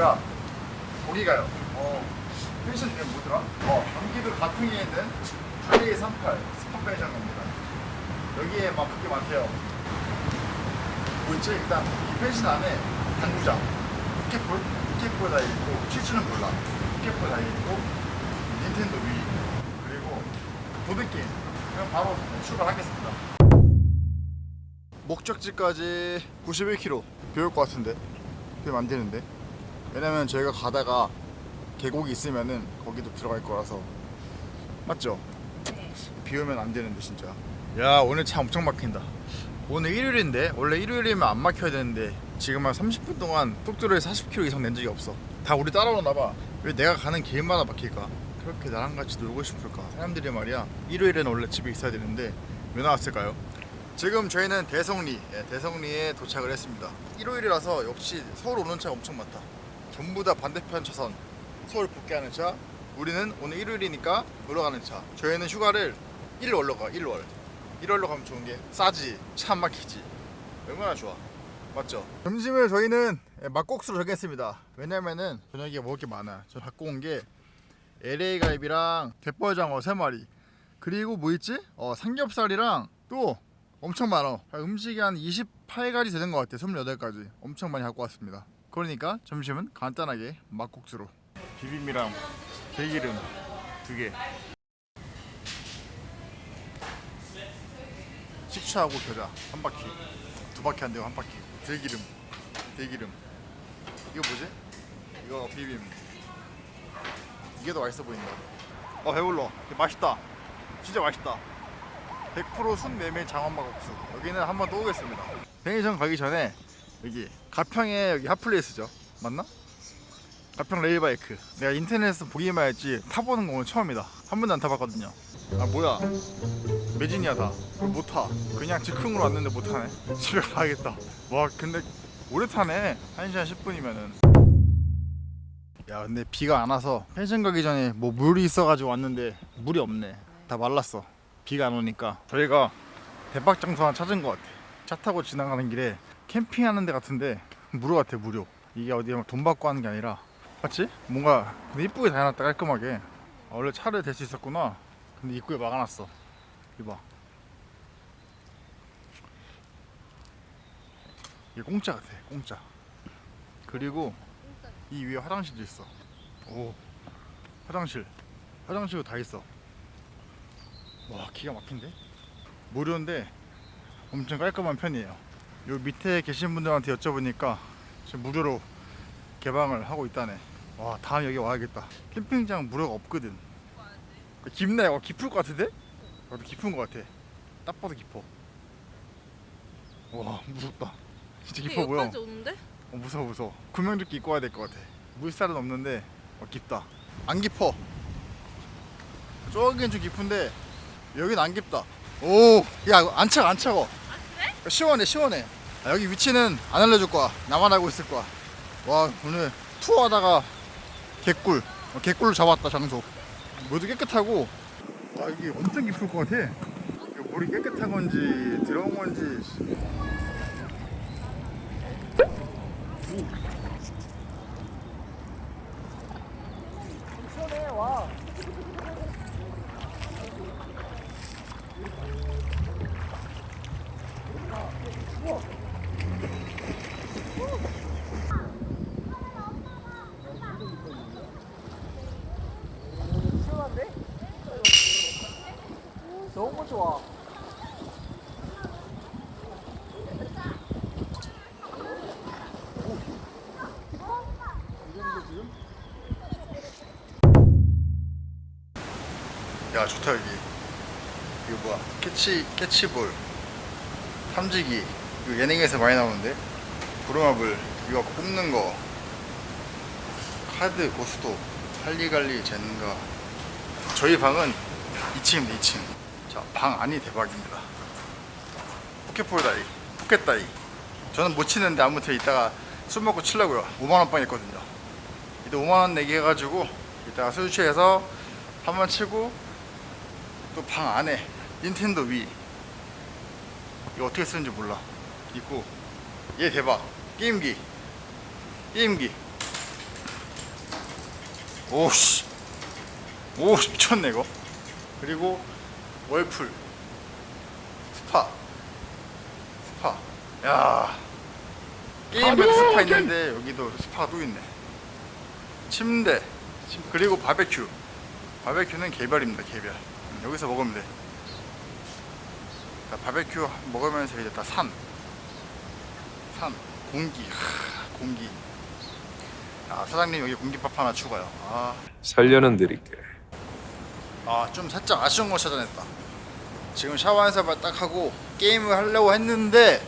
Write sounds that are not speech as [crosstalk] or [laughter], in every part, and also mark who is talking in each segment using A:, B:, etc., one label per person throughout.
A: 제가 거기 가요. 어, 펜션 이름 뭐더라? 어, 경기도 가풍에 있는 8238 스파 펜션 겁니다. 여기에 막 그게 많대요. 뭐 있지? 일단 이 펜션 안에 당구장, 포켓볼, 포켓볼 다 있고 치즈는 몰라. 포켓볼 다 있고 닌텐도 위 그리고 보드게임. 그럼 바로 출발하겠습니다. 목적지까지 91km 비올 것 같은데 비면 안 되는데 왜냐면 저희가 가다가 계곡이 있으면은 거기도 들어갈 거라서. 맞죠? 비 오면 안 되는데 진짜. 야 오늘 차 엄청 막힌다. 오늘 일요일인데? 원래 일요일이면 안 막혀야 되는데 지금 한 30분 동안 속도를 40km 이상 낸 적이 없어. 다 우리 따라오나 봐왜 내가 가는 길마다 막힐까? 그렇게 나랑 같이 놀고 싶을까? 사람들이 말이야. 일요일에는 원래 집에 있어야 되는데 왜 나왔을까요? 지금 저희는 대성리, 예, 대성리에 도착을 했습니다. 일요일이라서 역시 서울 오는 차가 엄청 많다. 전부 다 반대편 차선, 서울 복귀하는 차. 우리는 오늘 일요일이니까 놀러 가는 차. 저희는 휴가를 1월로 가, 1월. 1월로 가면 좋은 게 싸지, 차 안 막히지. 얼마나 좋아. 맞죠? 점심을 저희는 예, 막국수로 정했습니다. 왜냐면은 저녁에 먹을 게 많아. 저 갖고 온 게 LA 갈비랑 갯벌장어 3마리. 그리고 뭐 있지? 어, 삼겹살이랑 또 엄청 많아. 음식이 한 28가지 되는 것 같아. 28가지. 엄청 많이 갖고 왔습니다. 그러니까 점심은 간단하게 막국수로. 비빔이랑 들기름 두 개. 식초하고 겨자 한 바퀴. 두 바퀴 안 되고 한 바퀴. 들기름. 들기름. 이거 뭐지? 이거 비빔. 이게 더 맛있어 보인다. 어 배불러. 맛있다. 진짜 맛있다. 100% 순메밀 장원막국수 여기는 한번 또 오겠습니다 편의점 가기 전에 여기 가평에 여기 핫플레이스죠. 맞나? 가평 레일바이크. 내가 인터넷에서 보기만 했지 타보는 거 오늘 처음이다. 한 번도 안 타봤거든요. 아 뭐야. 매진이야 다. 못타. 그냥 즉흥으로 왔는데 못 타네. [laughs] 집에 가야겠다. 와 근데 오래 타네. 1시간 10분이면은. 야 근데 비가 안 와서 펜션 가기 전에 뭐 물이 있어가지고 왔는데 물이 없네. 다 말랐어. 비가 안 오니까. 저희가 대박 장소 하나 찾은 것 같아. 차 타고 지나가는 길에 캠핑하는 데 같은데 무료 같아 무료. 이게 어디 돈 받고 하는 게 아니라 맞지? 뭔가 근데 이쁘게 다 해놨다 깔끔하게. 아, 원래 차를 댈 수 있었구나. 근데 입구에 막아놨어. 이봐. 이게 공짜 같아 공짜. 그리고 이 위에 화장실도 있어. 오 화장실 화장실도 다 있어. 와 기가 막힌데 무료인데 엄청 깔끔한 편이에요 요 밑에 계신 분들한테 여쭤보니까 지금 무료로 개방을 하고 있다네. 와 다음 여기 와야겠다. 캠핑장 무료가 없거든. 깊네. 어, 깊을 것 같은데? 나도 깊은 것 같아. 딱 봐도 깊어. 와 무섭다. 진짜 깊어 보여.
B: 여기까지 오는데?
A: 어, 무서워 무서워. 구명조끼 입고 와야 될 것 같아. 물살은 없는데 어, 깊다. 안 깊어. 저긴 좀 깊은데 여긴 안 깊다. 오야 안 차가 안 차 고 시원해 시원해. 아, 여기 위치는 안 알려줄 거야. 나만 알고 있을 거야. 와 오늘 투어하다가 개꿀. 어, 개꿀로 잡았다 장소. 모두 깨끗하고. 와 이게 엄청 깊을 것 같아. 물이 깨끗한 건지 들어온 건지
C: 좋아.
A: 야 좋다 여기. 이거 뭐야? 캐치 캐치볼. 탐지기. 이거 예능에서 많이 나오는데? 부루마블. 이거 뽑는 거. 카드 고스톱. 할리갈리 젠가. 저희 방은 2층입니다 2층 자 방 안이 대박입니다. 포켓볼 다이 포켓 다이. 저는 못 치는데 아무튼 이따가 술 먹고 치려고요. 5만원 빵 있거든요. 이따 5만원 내기 해가지고 이따가 술 취해서 한 번 치고 또 방 안에 닌텐도 위. 이거 어떻게 쓰는지 몰라. 있고. 얘 대박. 게임기. 게임기. 오씨. 오 미쳤네 이거. 그리고 월풀 스파 스파 야 게임에도 스파 있는데 여기도 스파가 또 있네 침대 침- 그리고 바베큐 바베큐는 개별입니다 개별 음, 여기서 먹으면 돼 자, 바베큐 먹으면서 이제 다 산. 산. 공기. 하, 공기. 아, 사장님 여기 공기밥 하나 추가요. 아,
B: 살려는 드릴게.
A: 아, 좀 살짝 아쉬운 걸 찾아냈다. 지금 샤워 한사발 딱 하고 게임을 하려고 했는데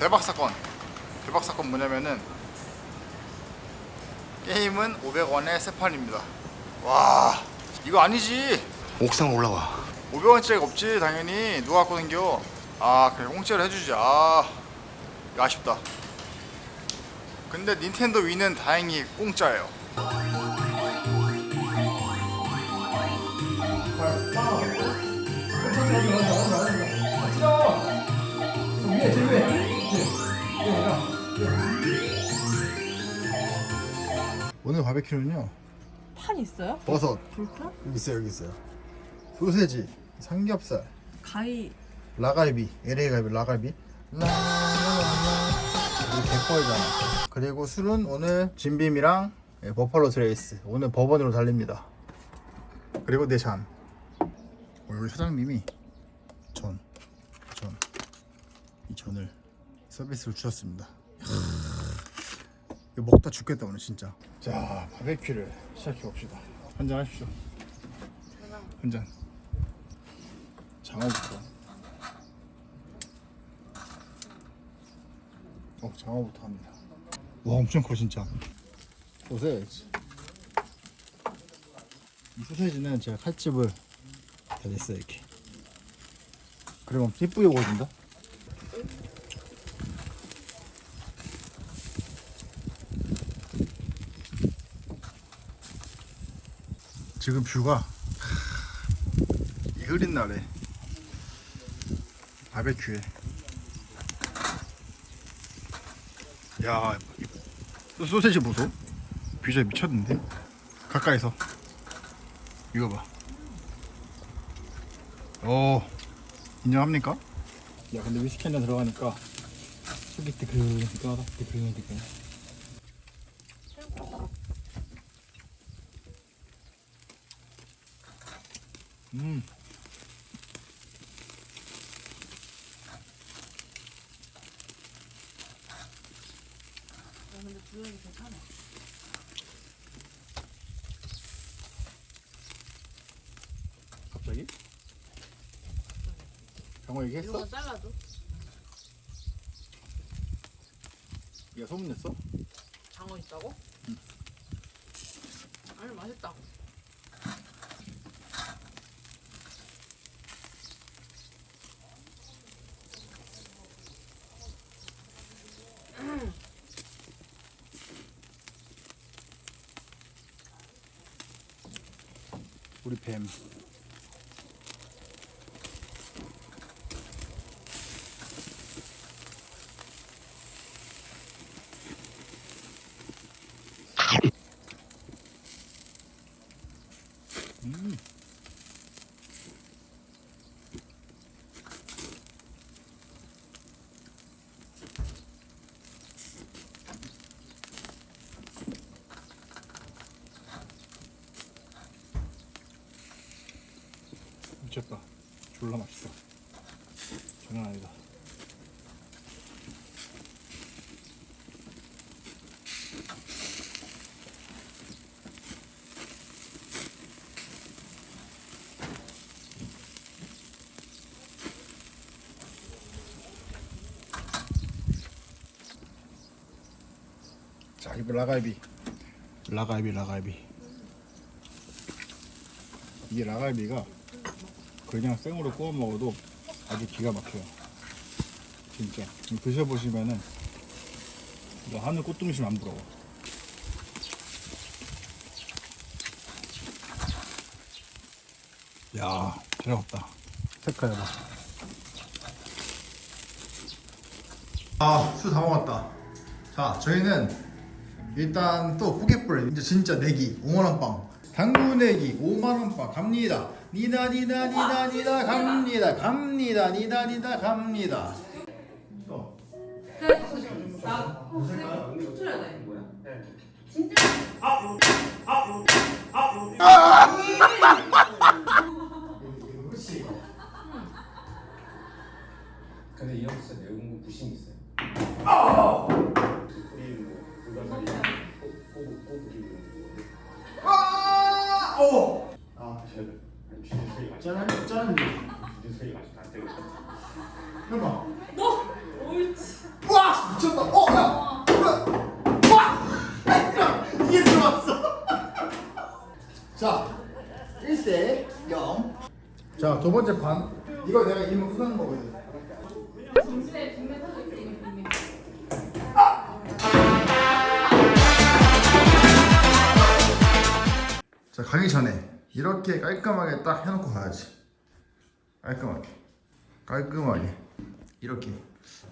A: 대박 사건. 대박 사건 뭐냐면은 게임은 500원에 세 판입니다. 와, 이거 아니지.
D: 옥상 올라와.
A: 500원짜리가 없지 당연히 누가 갖고 댕겨 아 그래 공짜로 해주지 아 아쉽다 근데 닌텐도 위는 다행히 공짜예요 오늘 바베큐는요.
C: 판 있어요?
A: 버섯.
C: 불판?
A: 여기 있어요 여기 있어요. 소세지 삼겹살.
C: 가위.
A: 라갈비 LA 갈비. 라갈비 개뻘잖아 그리고 술은 오늘 진빔이랑 예, 버팔로 트레이스. 오늘 법원으로 달립니다. 그리고 내잔. 우리 사장님이 전, 전, 이 전을 서비스로 주셨습니다. 이거 먹다 죽겠다 오늘 진짜. 자 바베큐를 시작해 봅시다. 한잔 하십시오. 한 잔. 장어부터. 어 장어부터 합니다. 와 엄청 커 진짜. 소세지. 이 소세지는 제가 칼집을 다 냈어요 이렇게. 엄청 예쁘게 구워진다 지금 뷰가 이 흐린 날에 바베큐에. 야이 소세지 보소. 비주얼 미쳤는데? 가까이서. 이거 봐. 오, 인정합니까? 야 근데 위스키 한잔 들어가니까 속이 뜨끈뜨끈하다 뜨끈뜨끈 음
C: 근데 주연이 괜찮아.
A: 갑자기? 병호 얘기했어?
C: 잘라줘.
A: 얘가 소문냈어?
C: 장어 있다고? 아니 맛있다.
A: 우 리 뱀 음. 미쳤다. 졸라 맛있다. 장난 아니다. 자, 이거 라갈비. 라갈비, 라갈비. 이게 라갈비가 그냥 생으로 구워 먹어도 아주 기가 막혀요. 진짜. 드셔보시면은 이거 하늘 꽃등심 안 부러워. 야, 제가 없다. 색깔 봐. 아, 술다 먹었다. 자, 저희는 일단 또 포켓볼 이제 진짜 내기 5만 원 빵. 당구 내기 5만 원 빵 갑니다. 니다 니다 니다 니다 갑니다. 갑니다. 니다 니다 갑니다. 또.
C: 나 틀려야 돼. 뭐야?
A: 그렇지.
B: 근데 이 형 진짜 내용 부심 있어요. 그 뿌리는 거, 불가사리 꼬부 꼬부리는 아직
A: 짠, 짠.
B: 주제 소리가 아직 안 되고.
A: 해봐.
C: 너 옳지.
A: 와! 미쳤다. 어, 야! 자, 1대 0. 자, 두 번째 판. 이거 내가
C: 중매 사고 있어 이미.
A: 자, 가기 전에 이렇게 깔끔하게 딱 해놓고 가야지. 깔끔하게. 깔끔하게. 이렇게.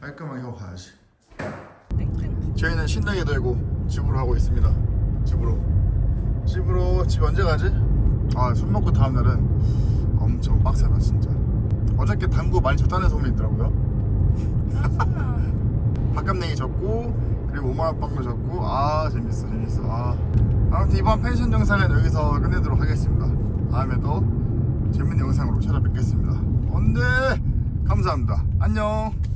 A: 깔끔하게 하고 가야지. 저희는 신나게 들고 집으로 가고 있습니다. 집으로. 집으로 집 언제 가지? 아, 술 먹고 다음 날은 엄청 빡세다 진짜. 어저께 당구 많이 졌다는 소문이 있더라고요. [laughs] 밥값내기 졌고 그리고 5만 원 빵도 졌고 아 재밌어 재밌어. 아. 아무튼 이번 펜션 영상은 여기서 끝내도록 하겠습니다. 다음에 또 재밌는 영상으로 찾아뵙겠습니다. 언제 감사합니다. 안녕.